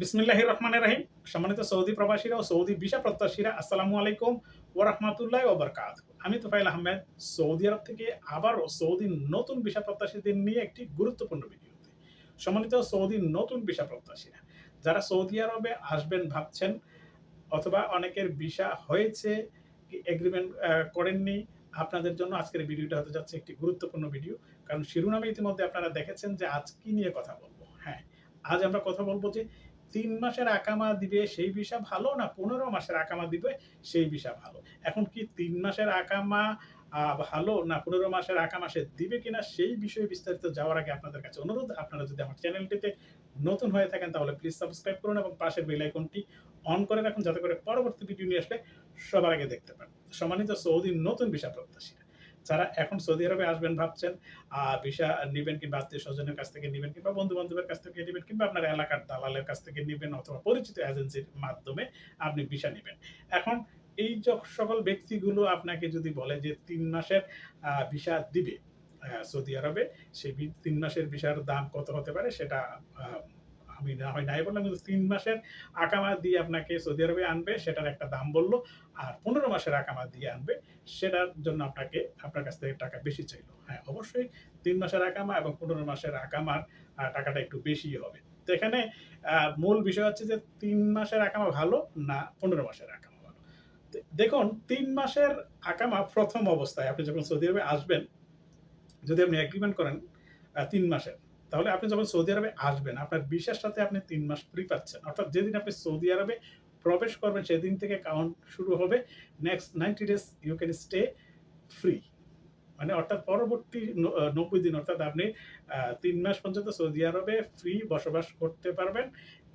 বিসমিল্লাহ রহমানের রাহিম। সম্মানিত সৌদি প্রবাসীরা ও সৌদি ভিসা প্রত্যাশীরা, আসসালামু আলাইকুম ও রহমাতুল্লাহ ওবরকাত আমি তোফাইল আহমেদ, সৌদি আরব থেকে আবারও সৌদি নতুন ভিসা প্রত্যাশীদের নিয়ে একটি গুরুত্বপূর্ণ ভিডিওতে সম্মানিত সৌদি নতুন ভিসা প্রত্যাশীরা, যারা সৌদি আরবে আসবেন ভাবছেন, অথবা অনেকের ভিসা হয়েছে এগ্রিমেন্ট করেননি, আপনাদের জন্য আজকের ভিডিওটা হতে যাচ্ছে একটি গুরুত্বপূর্ণ ভিডিও। কারণ শিরোনামে ইতিমধ্যে আপনারা দেখেছেন যে আজ কি নিয়ে কথা বলব। হ্যাঁ আজ আমরা কথা বলব যে তিন মাসের আকামা দিবে, সেই ভিসা ভালো না পনেরো মাসের আকামা দিবে, সেই ভিসা ভালো? এখন কি তিন মাসের আকামা ভালো না পনেরো মাসের আকামা সে দিবে কিনা, সেই বিষয়ে বিস্তারিত যাওয়ার আগে আপনাদের কাছে অনুরোধ। আপনারা যদি আমার চ্যানেলটিতে নতুন হয়ে থাকেন, তাহলে প্লিজ সাবস্ক্রাইব করুন এবং পাশের বেল আইকনটি অন করে রাখুন, যাতে করে পরবর্তী ভিডিও নিয়ে আসলে সবার আগে দেখতে পান। সম্মানিত সৌদির নতুন ভিসা প্রত্যাশীরা। যারা এখন সৌদি আরবে আসবেন ভাবছেন ভিসা নেবেন কিংবা আত্মীয় স্বজনের কাছ থেকে নেবেন কিংবা বন্ধু বান্ধবের কাছ থেকে নেবেন কিংবা আপনার এলাকার দালালের কাছ থেকে নেবেন অথবা পরিচিত এজেন্সির মাধ্যমে আপনি ভিসা নেবেন। এখন এই সকল ব্যক্তিগুলো আপনাকে যদি বলে যে তিন মাসের ভিসা দিবে সৌদি আরবে সেই তিন মাসের ভিসার দাম কত হতে পারে সেটা আমি হয় নাই বললাম কিন্তু তিন মাসের আকামা দিয়ে আপনাকে সৌদি আরবে আনবে, সেটার একটা দাম বলল। আর পনেরো মাসের আকামা দিয়ে আনবে, সেটার জন্য আপনাকে আপনার কাছ থেকে টাকা বেশি চাইলো। হ্যাঁ অবশ্যই তিন মাসের আকামা এবং পনেরো মাসের আকামার টাকাটা একটু বেশি হবে। তো এখানে মূল বিষয় হচ্ছে যে তিন মাসের আকামা ভালো না পনেরো মাসের আকামা ভালো? দেখুন, তিন মাসের আকামা প্রথম অবস্থায় আপনি যখন সৌদি আরবে আসবেন, যদি আপনি এগ্রিমেন্ট করেন তিন মাসের তাহলে আপনি যখন সৌদি আরবে আসবেন, আপনার বিশের সাথে আপনি তিন মাস ফ্রি পাচ্ছেন। অর্থাৎ যেদিন আপনি সৌদি আরবে প্রবেশ করবেন, সেদিন থেকে কাউন্ট শুরু হবে। Next ninety days you can stay free মানে অর্থাৎ পরবর্তী নব্বই দিন, অর্থাৎ আপনি তিন মাস পর্যন্ত সৌদি আরবে ফ্রি বসবাস করতে পারবেন।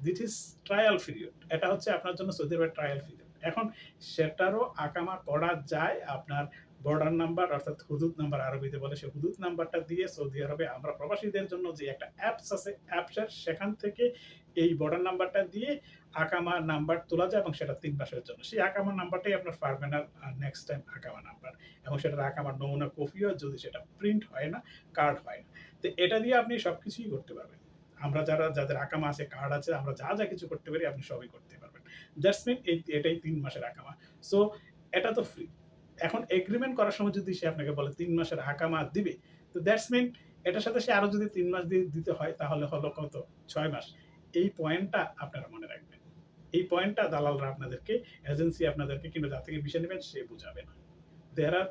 দিট ইজ ট্রায়াল পিরিয়ড এটা হচ্ছে আপনার জন্য সৌদি আরবের ট্রায়াল পিরিয়ড এখন সেটারও আকামা করা যায় আপনার বর্ডার নাম্বার অর্থাৎ হুদুদ নাম্বার আরবিতে বলে, সে হুদুদ নাম্বারটা দিয়ে সৌদি আরবে আমরা প্রবাসীদের জন্য যে একটা অ্যাপস আছে অ্যাপসের সেখান থেকে এই বর্ডার নাম্বারটা দিয়ে আকামা নাম্বার তোলা যায় এবং সেটা তিন মাসের জন্য। সেই আকামা নাম্বারটাই আপনার পারবেন আর নেক্সট টাইম আকামা নাম্বার। এবং সেটার আকামার নমুনা কপিও যদি সেটা প্রিন্ট হয় না কার্ড হয় না। তো এটা দিয়ে আপনি সব কিছুই করতে পারবেন। আমরা যারা, যাদের আকামা আছে কার্ড আছে, আমরা যা যা কিছু করতে পারি, আপনি সবই করতে পারবেন। দ্যাটস মিন এই, এটাই তিন মাসের আকামা। সো এটা তো ফ্রি এখন এগ্রিমেন্ট করার সময় যদি সে আপনাকে বলে তিন মাসের আকামা দিবে, তো দ্যাটস মিন এটার সাথে সে আরও যদি তিন মাস দিয়ে দিতে হয়, তাহলে হলো কত? ছয় মাস। এই পয়েন্টটা আপনারা মনে রাখবেন। এই পয়েন্টটা দালালরা আপনাদেরকে এজেন্সি আপনাদেরকে কিংবা যার থেকে বিষয় নেবেন, সে বুঝাবে না। দেয়ার আর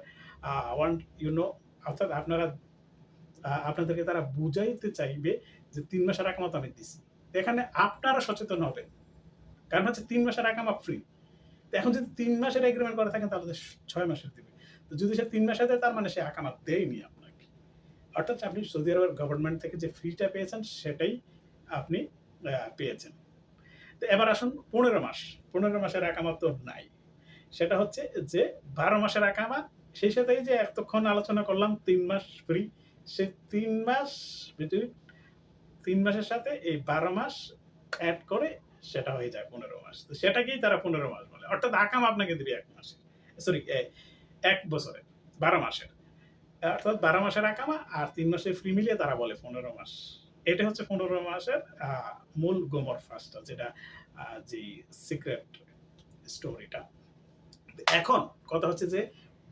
ওয়ান ইউনো অর্থাৎ আপনারা আপনাদেরকে তারা বুঝাইতে চাইবে যে তিন মাসের আকামা তো আমি দিছি। এখানে আপনারা সচেতন হবেন। কারণ হচ্ছে তিন মাসের আকামা ফ্রি এখন যদি তিন মাসের এগ্রিমেন্ট করে থাকেন, তাহলে ছয় মাসের দেবে। তো যদি সে তিন মাসে দেয়, তার মানে সে আকামা দেয়নি আপনাকে। অর্থাৎ আপনি সৌদি আরবের গভর্নমেন্ট থেকে যে ফ্রিটা পেয়েছেন, সেটাই আপনি পেয়েছেন। তো এবার আসুন পনেরো মাস। পনেরো মাসের আকামা তো নাই। সেটা হচ্ছে যে বারো মাসের আকামা সেই সাথেই যে এতক্ষণ আলোচনা করলাম, তিন মাস ফ্রি সে তিন মাস তিন মাসের সাথে এই বারো মাস অ্যাড করে সেটা হয়ে যায় পনেরো মাস। তো সেটাকেই তারা পনেরো মাস বলে। অর্থাৎ আকাম আপনাকে দিবে এক মাসে। সরি এক বছরে, বারো মাসের। অর্থাৎ বারো মাসের আকামা আর তিন মাসের ফ্রি মিলিয়ে তারা বলে পনেরো মাস। এটা হচ্ছে পনেরো মাসের মূল গোমর ফার্স্টটা যেটা যে সিক্রেট স্টোরিটা এখন কথা হচ্ছে যে,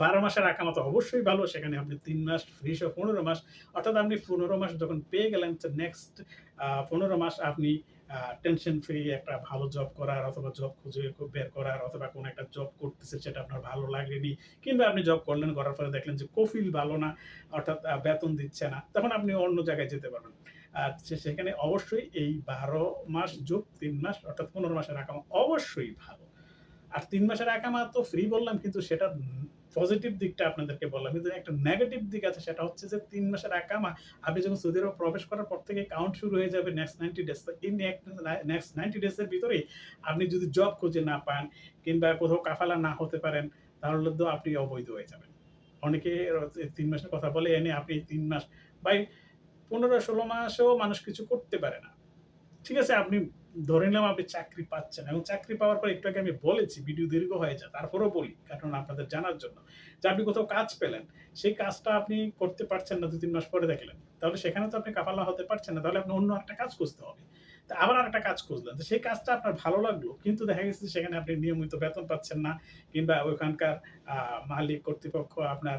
বারো মাসের আকামা তো অবশ্যই ভালো, সেখানে আপনি তিন মাস ফ্রি সহ পনেরো মাস, অর্থাৎ আপনি পনেরো মাস যখন পেয়ে গেলেন নেক্সট পনেরো মাস আপনি টেনশন ফ্রি একটা ভালো জব করার অথবা জব খুঁজে বের করার অথবা কোনো একটা জব করতেছে সেটা আপনার ভালো লাগেনি, কিংবা আপনি জব করলেন, করার পরে দেখলেন যে কফিল ভালো না, অর্থাৎ বেতন দিচ্ছে না, তখন আপনি অন্য জায়গায় যেতে পারবেন। আর সেখানে অবশ্যই এই বারো মাস যোগ তিন মাস, অর্থাৎ পনেরো মাসের আকামা অবশ্যই ভালো। আর তিন মাসের আকামা তো ফ্রি বললাম, কিন্তু সেটা পজিটিভ দিকটা আপনাদেরকে বললাম। কিন্তু একটা নেগেটিভ দিক আছে, সেটা হচ্ছে যে তিন মাসের আকামা আপনি যখন সৌদি আরব প্রবেশ করার পর থেকে কাউন্ট শুরু হয়ে যাবে নেক্সট নাইনটি ডেজ এই নেক্সট নাইনটি ডেজের ভিতরেই আপনি যদি জব খুঁজে না পান কিংবা কোথাও কাফালা না হতে পারেন, তাহলে তো আপনি অবৈধ হয়ে যাবেন। অনেকে তিন মাসের কথা বলে, এনে আপনি তিন মাস বাই পনেরো ষোলো মাসেও মানুষ কিছু করতে পারে না। ঠিক আছে, আপনি ধরে নিলাম আপনি চাকরি পাচ্ছেন এবং চাকরি পাওয়ার পর একটু আগে আমি বলেছি ভিডিও দীর্ঘ হয়ে যায় তারপরেও বলি, কারণ আপনাদের জানার জন্য। যে আপনি কোথাও কাজ পেলেন, সেই কাজটা আপনি করতে পারছেন না দু তিন মাস পরে দেখলেন। তাহলে সেখানে তো আপনি কাফালা হতে পারছেন না, তাহলে আপনি অন্য একটা কাজ খুঁজতে হবে। তো আবার আরেকটা কাজ খুঁজলেন, তো সেই কাজটা আপনার ভালো লাগল, কিন্তু দেখা গেছে সেখানে আপনি নিয়মিত বেতন পাচ্ছেন না, কিংবা ওইখানকার মালিক কর্তৃপক্ষ আপনার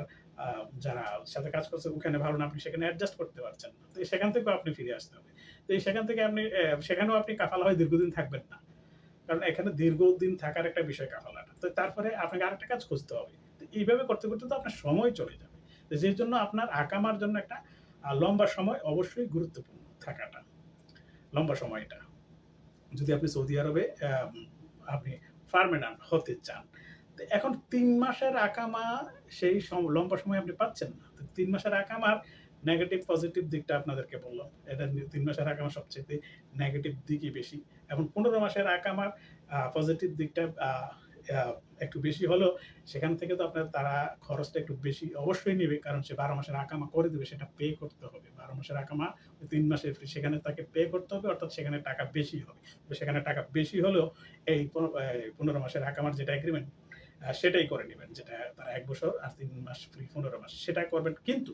যারা সাথে কাজ করছে, ওখানে ভালো না, আপনি সেখানে অ্যাডজাস্ট করতে পারছেন না। তো সেখান থেকেও আপনি ফিরে আসতে হবে। তো সেখান থেকে আপনি সেখানেও আপনি কাফালা হয়ে দীর্ঘদিন থাকবেন না। কারণ এখানে দীর্ঘদিন থাকার একটা বিষয় কাফালাটা। তো তারপরে আপনাকে আরেকটা কাজ খুঁজতে হবে। তো এইভাবে করতে করতে তো আপনার সময় চলে যাবে। তো যের জন্য আপনার আকামার জন্য একটা লম্বা সময় অবশ্যই গুরুত্বপূর্ণ থাকাটা। লম্বা সময়টা। যদি আপনি সৌদি আরবে আপনি পারমানেন্ট হতে চান এখন তিন মাসের আকামা সেই লম্বা সময় আপনি পাচ্ছেন না। তিন মাসের আকামার নেগেটিভ পজিটিভ দিকটা আপনাদেরকে বললাম। এটা তিন মাসের আকামা সবচেয়ে নেগেটিভ দিকই বেশি। এখন পনেরো মাসের আকামার পজিটিভ দিকটা একটু বেশি হলেও সেখান থেকে তো আপনার তারা খরচটা একটু বেশি অবশ্যই নেবে, কারণ সে বারো মাসের আকামা করে দেবে, সেটা পে করতে হবে। বারো মাসের আকামা তিন মাসের সেখানে তাকে পে করতে হবে, অর্থাৎ সেখানে টাকা বেশি হবে। সেখানে টাকা বেশি হলেও এই পনেরো মাসের আকামার যেটা এগ্রিমেন্ট সেটাই করে নেবেন, যেটা তারা এক বছর আর তিন মাস ফ্রি পনেরো মাস, সেটা করবেন। কিন্তু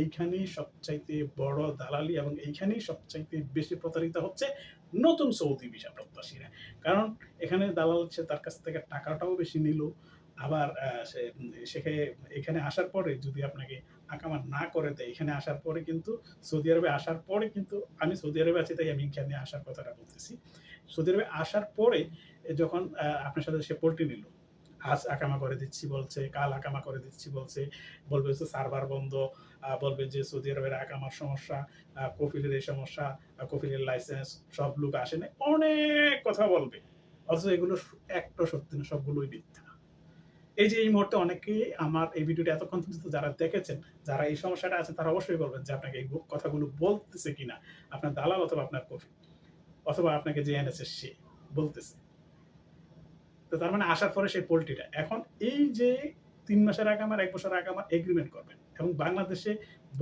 এইখানেই সবচাইতে বড় দালালি এবং এইখানেই সবচাইতে বেশি প্রতারিত হচ্ছে নতুন সৌদি ভিসা প্রত্যাশীরা। কারণ এখানে দালাল হচ্ছে তার কাছ থেকে টাকাটাও বেশি নিল, আবার সেখানে, এখানে আসার পরে যদি আপনাকে আকামা না করে দেয়, এখানে আসার পরে কিন্তু সৌদি আরবে আসার পরে কিন্তু আমি সৌদি আরবে আছি, তাই আমি এখানে আসার কথাটা বলতেছি। সৌদি আরবে আসার পরে যখন আপনার সাথে সে পোল্ট্রি নিল আজ আকামা করে দিচ্ছি বলছে, কাল আকামা করে দিচ্ছি বলছে। বলবে যে সার্ভার বন্ধ বলবে যে সৌদি আরবের আকামার সমস্যা কফিলের এই সমস্যা কফিলের লাইসেন্স সব লোক আসে না অনেক কথা বলবে। অথচ এগুলো একটা সত্যি না, সবগুলোই মিথ্যা। এই যে এই মুহূর্তে অনেকেই আমার এই ভিডিওটা এতক্ষণ পর্যন্ত যারা দেখেছেন, যারা এই সমস্যাটা আছে তারা অবশ্যই বলবেন যে আপনাকে এই কথাগুলো বলতেছে কিনা, আপনার দালাল অথবা আপনার কফি অথবা আপনাকে যে এনেছে সে বলতেছে। তো তার মানে আসার পরে সেই পোল্ট্রিটা। এখন এই যে তিন মাসের আগে আমার, এক বছর আগে আমার এগ্রিমেন্ট করবেন এবং বাংলাদেশে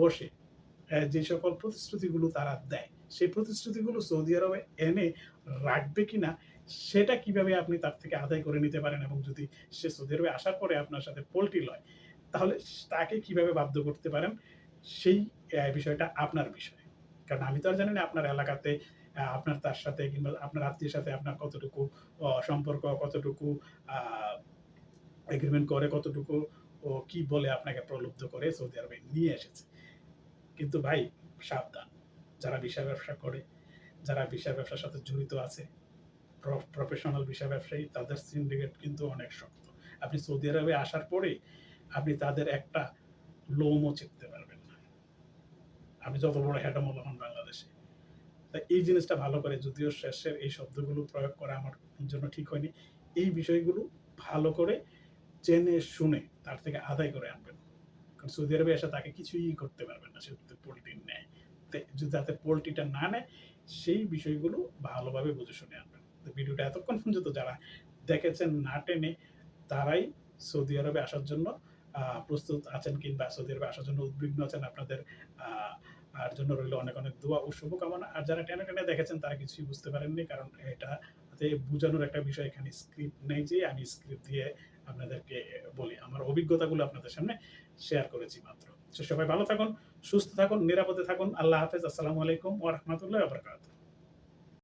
বসে যে সকল প্রতিশ্রুতিগুলো তারা দেয়, সেই প্রতিশ্রুতিগুলো সৌদি আরবে এনে রাখবে কিনা, সেটা কীভাবে আপনি তার থেকে আদায় করে নিতে পারেন এবং যদি সে সৌদি আরবে আসার পরে আপনার সাথে পোলট্রি লয়, তাহলে তাকে কীভাবে বাধ্য করতে পারেন, সেই বিষয়টা আপনার বিষয়। কারণ আমি তো আর জানি না আপনার এলাকাতে আপনার তার সাথে কিংবা আপনার আত্মীয়ের সাথে আপনার কতটুকু সম্পর্ক, কতটুকু এগ্রিমেন্ট করে, কতটুকু ও কি বলে আপনাকে প্রলুব্ধ করে সৌদি আরবে নিয়ে এসেছে। কিন্তু ভাই, সাবধান। যারা ভিসা ব্যবসা করে, যারা ভিসা ব্যবসার সাথে জড়িত আছে প্রফেশনাল ভিসা ব্যবসায়ী, তাদের সিন্ডিকেট কিন্তু অনেক শক্ত। আপনি সৌদি আরবে আসার পরে আপনি তাদের একটা লোমও চিনতে পারবেন না। আপনি যত বড় হ্যাডমল হন বাংলাদেশে তা এই জিনিসটা ভালো করে যদিও শেষের এই শব্দগুলো প্রয়োগ করা আমার জন্য ঠিক হয়নি, এই বিষয়গুলো ভালো করে জেনে শুনে তার থেকে আদায় করে আনবেন। কারণ সৌদি আরবে এসে তাকে কিছুই করতে পারবেন না, সে যদি পোলট্রি নেয়। যদি যাতে পোলট্রিটা না নেয়, সেই বিষয়গুলো ভালোভাবে বুঝে শুনে আনবেন। তো ভিডিওটা এতক্ষণ পর্যন্ত যারা দেখেছেন না টেনে, তারাই সৌদি আরবে আসার জন্য প্রস্তুত আছেন কিংবা সৌদি আরবে আসার জন্য উদ্বিগ্ন আছেন আপনাদের আর জন্য রইল অনেক অনেক দোয়া ও শুভকামনা। আর যারা টেনে টেনে দেখেছেন, তারা কিছুই বুঝতে পারেননি, কারণ এটা বোঝানোর একটা বিষয় এখানে স্ক্রিপ্ট নেই যে আমি স্ক্রিপ্ট দিয়ে আপনাদেরকে বলি। আমার অভিজ্ঞতাগুলো আপনাদের সামনে শেয়ার করেছি মাত্র। সবাই ভালো থাকুন, সুস্থ থাকুন, নিরাপদে থাকুন। আল্লাহ হাফেজ। আসসালামু আলাইকুম ওয়া রাহমাতুল্লাহি